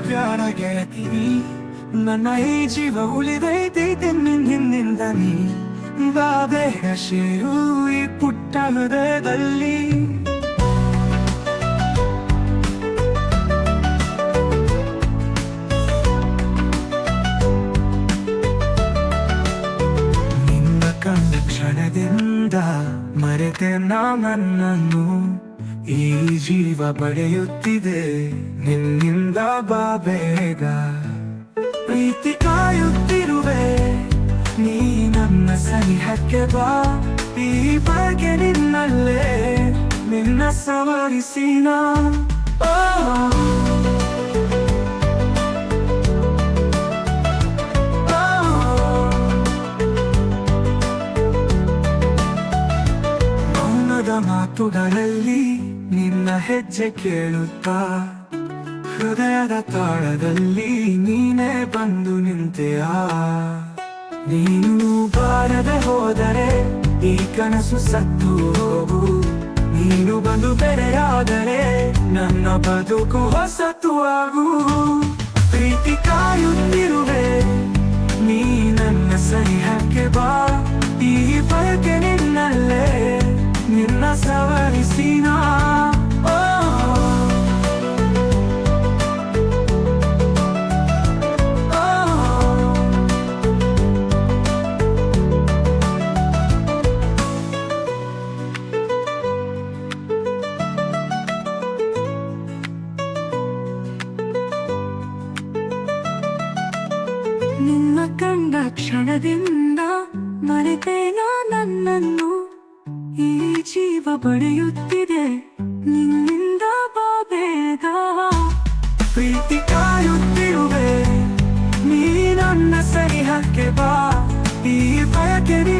ಬ್ಯಾಡ ಗೆಳತೀನಿ ನನ್ನ ಈ ಜೀವ ಉಳಿದೈತಿ ನಿನ್ನಿಂದ ನೀ ಬಾಬೆ ಹಸಿರು ಈ ಪುಟ್ಟ ಹೃದಯದಲ್ಲಿ. ನಿನ್ನ ಕಂಡ ಕ್ಷಣದಿಂದ ಮರೆತೆ ನಾ ನನ್ನನ್ನು. ಈ ಜೀವ ಪಡೆಯುತ್ತಿದೆ ನಿನ್ನಿಂದ ಬಾ ಬೇಗ. ಪ್ರೀತಿ ಕಾಯುತ್ತಿರುವೆ, ನೀ ನನ್ನ ಸನಿಹಕ್ಕೆ ಬಾ. ಈ ಬಗ್ಗೆ ನಿನ್ನಲ್ಲೇ ನಿನ್ನ ಸವರಿಸಿನ ಮಾತುಗಳಲ್ಲಿ ನಿನ್ನ ಹೆಜ್ಜೆ ಕೇಳುತ್ತಾ, ಹೃದಯದ ತಾಳದಲ್ಲಿ ನೀನೇ ಬಂದು ನಿಂತೆಯ? ನೀನು ಬಾರದೆ ಹೋದರೆ ಈ ಕನಸು ಸತ್ತು ಹೋಗು. ನೀನು ಬಂದು ಬೆರೆಯಾದರೆ ನನ್ನ ಬದುಕು ಹೊಸತು ಆಗು. ಪ್ರೀತಿ ಕಾಯುತ್ತಿರುವೆ, ನೀ ನನ್ನ ಬಾ. ಈ ಬಳಕೆ ನಿನ್ನಲ್ಲೇ. ನಿನ್ನ ಕಂಡ ಕ್ಷಣದಿಂದ ಮರೆತೇನ ನನ್ನನ್ನು. ಈ ಜೀವ ಪಡೆಯುತ್ತಿದೆ ನಿನ್ನಿಂದ ಬಾಬೇಗ ಪ್ರೀತಿ ಕಾಯುತ್ತಿರುವೆ ನೀ ನನ್ನ ಸನಿಹಕ್ಕೆ ಬಾ. ಈ ಬಯಕೆ ನಿನ್ನ